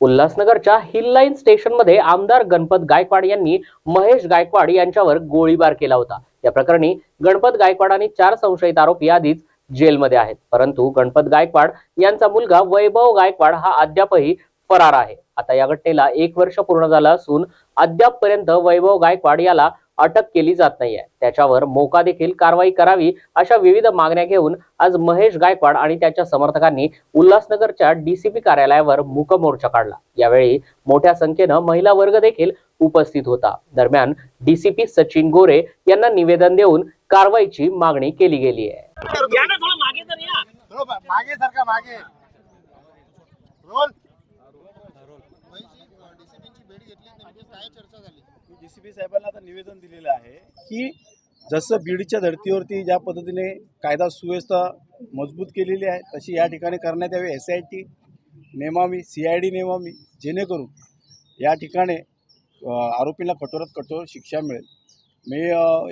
उल्हासनगरच्या hill line स्टेशनमध्ये आमदार गणपत गायकवाड यांनी महेश गायकवाड यांच्यावर गोळीबार केला होता. या प्रकरणी गणपत गायकवाड आणि चार संशयित आरोपी आधीच जेलमध्ये आहेत. परंतु गणपत गायकवाड यांचा मुलगा वैभव गायकवाड हा अद्यापही फरार आहे. आता या घटनेला एक वर्ष पूर्ण झालं असून अद्यापपर्यंत वैभव गायकवाड याला अटक केली जात नाहीये. त्याच्यावर मोका देखील कारवाई करावी अशा विविध मागण्या घेऊन आज महेश गायकवाड आणि त्याच्या समर्थकांनी उल्हासनगरच्या डीसीपी कार्यालयावर मूक मोर्चा काढला. यावेळी मोठ्या संख्येनं महिला वर्ग देखील उपस्थित होता. दरम्यान डीसीपी सचिन गोरे यांना निवेदन देऊन कारवाईची मागणी केली गेली आहे. मागे मागे रोल. डीसीपीची भेट घेतली काय चर्चा झाली? डीसीपी साहेबांना आता निवेदन दिलेलं आहे की जसं बीडच्या धर्तीवरती ज्या पद्धतीने कायदा सुव्यवस्था मजबूत केलेली आहे तशी या ठिकाणी करण्यात यावी एस आय टी नेमावी सी आय डी नेमावी जेणेकरून या ठिकाणी आरोपींना कठोरात कठोर शिक्षा मिळेल. मी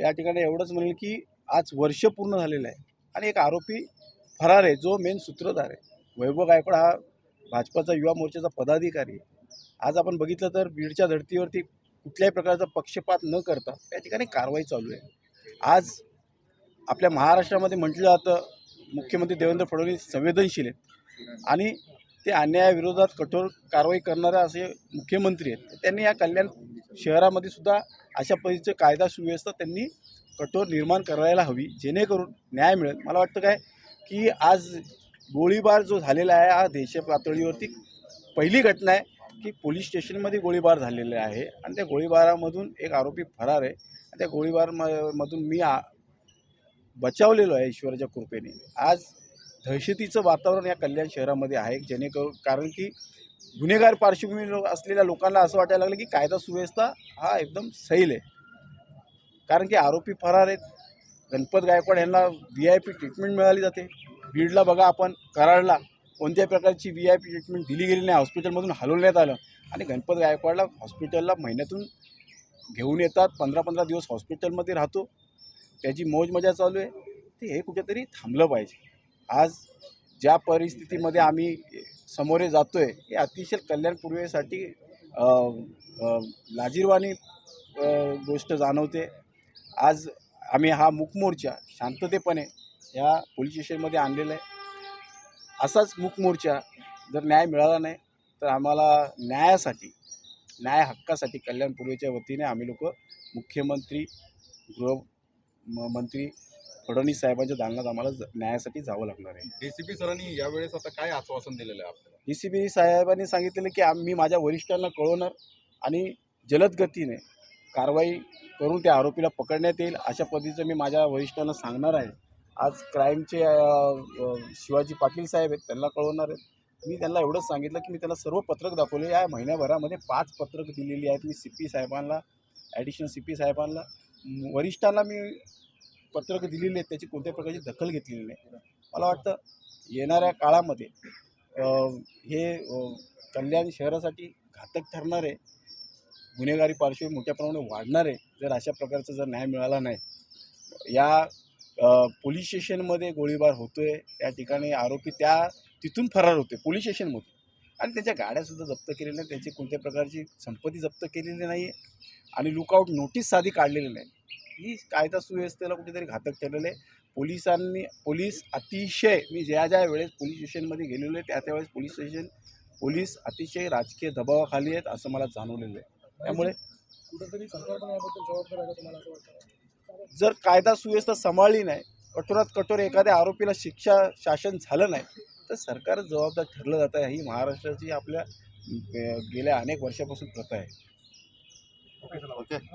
या ठिकाणी एवढंच म्हणेल की आज वर्ष पूर्ण झालेलं आहे आणि एक आरोपी फरार आहे जो मेन सूत्रधार आहे. वैभव गायकवाड हा भाजपाचा युवा मोर्चाचा पदाधिकारी आहे. आज आपण बघितलं तर बीडच्या धर्तीवरती कुठल्याही प्रकारचा पक्षपात न करता या ठिकाणी कारवाई चालू आहे. आज आपल्या महाराष्ट्रामध्ये म्हटलं जातं मुख्यमंत्री देवेंद्र फडणवीस संवेदनशील आहेत आणि ते अन्यायाविरोधात कठोर कारवाई करणारे असे मुख्यमंत्री आहेत. त्यांनी या कल्याण शहरामध्ये सुद्धा अशा पद्धतीचं कायदा सुव्यवस्था त्यांनी कठोर निर्माण करायला हवी जेणेकरून न्याय मिळेल. मला वाटतं काय की आज गोळीबार जो झालेला आहे हा देश पातळीवरती पहिली घटना आहे. की पोलीस स्टेशनमध्ये गोळीबार झालेले आहे आणि त्या गोळीबारामधून एक आरोपी फरार आहे. आणि त्या गोळीबार म- मधून मी आ बचावलेलो आहे ईश्वराच्या कृपेने. आज दहशतीचं वातावरण या कल्याण शहरामध्ये आहे जेणेकरून कारण की गुन्हेगार पार्श्वभूमी लो- असलेल्या लोकांना असं वाटायला लागलं की कायदा सुव्यवस्था हा एकदम सैल आहे. कारण की आरोपी फरार आहेत. गणपत गायकवाड यांना व्ही आय पी ट्रीटमेंट मिळाली जाते. बीडला बघा आपण कराडला. कोणत्याही प्रकारची व्ही आय पी ट्रीटमेंट दिली गेली नाही हॉस्पिटलमधून हलवण्यात आलं. आणि गणपत गायकवाडला हॉस्पिटलला महिन्यातून घेऊन येतात पंधरा पंधरा दिवस हॉस्पिटलमध्ये राहतो. त्याची मौज मजा चालू आहे. ते हे कुठेतरी थांबलं पाहिजे. आज ज्या परिस्थितीमध्ये आम्ही समोरे जातो आहे हे अतिशय कल्याणपूर्वेसाठी लाजीरवाणी गोष्ट जाणवते. आज आम्ही हा मूकमोर्चा शांततेपणे या पोलीस स्टेशनमध्ये आणलेला आहे. असाच मूक मोर्चा जर न्याय मिळाला नाही तर आम्हाला न्यायासाठी न्याय हक्कासाठी कल्याण पूर्वेच्या वतीने आम्ही लोक मुख्यमंत्री गृह म- मंत्री फडणवीस साहेबांच्या दालनात आम्हाला ज- न्यायासाठी जावं लागणार आहे. डीसीपी सरांनी यावेळेस आता काय आश्वासन दिलेलं आहे आपल्याला? डी सी बी साहेबांनी सांगितलेलं की आम्ही माझ्या वरिष्ठांना कळवणार आणि जलद गतीने कारवाई करून त्या आरोपीला पकडण्यात येईल अशा पद्धतीचं मी माझ्या वरिष्ठांना सांगणार आहे. आज क्राईमचे शिवाजी पाटील साहेब आहेत त्यांना कळवणार आहेत. मी त्यांना एवढंच सांगितलं की मी त्यांना सर्व पत्रक दाखवले. या महिन्याभरामध्ये पाच पत्रक दिलेली आहेत मी सी पी साहेबांना ॲडिशनल सी पी साहेबांना. वरिष्ठांना मी पत्रक दिलेली आहेत त्याची कोणत्याही प्रकारची दखल घेतलेली नाही. मला वाटतं येणाऱ्या काळामध्ये हे कल्याण शहरासाठी घातक ठरणारे गुन्हेगारी पार्श्वभूमी मोठ्या प्रमाणात वाढणार आहे जर अशा प्रकारचा जर न्याय मिळाला नाही या पोलीस स्टेशनमध्ये गोळीबार होतो आहे त्या ठिकाणी आरोपी त्या तिथून फरार होते पोलीस स्टेशनमधून. आणि त्यांच्या गाड्यासुद्धा जप्त केलेल्या नाही त्यांची कोणत्या प्रकारची संपत्ती जप्त केलेली नाही आहे आणि लुकआउट नोटीस साधी काढलेली नाही. ही कायदा सुव्यवस्थेला कुठेतरी घातक ठरलेलं आहे. पोलिसांनी पोलीस अतिशय मी ज्या ज्या वेळेस पोलीस स्टेशनमध्ये गेलेलो आहे त्या त्यावेळेस पोलीस स्टेशन पोलीस अतिशय राजकीय दबावाखाली आहेत असं मला जाणवलेलं आहे. त्यामुळे कुठेतरी सरकार याबद्दल जबाबदार आहे तुम्हाला असं वाटतं? जर कायदा सुव्यवस्था सांभाळली नाही कठोरात कठोर एखाद्या आरोपीला शिक्षा शासन झालं नाही तर सरकार जबाबदार ठरलं जातं ही महाराष्ट्राची आपल्या गेल्या अनेक वर्षापासून प्रथा आहे. ओके.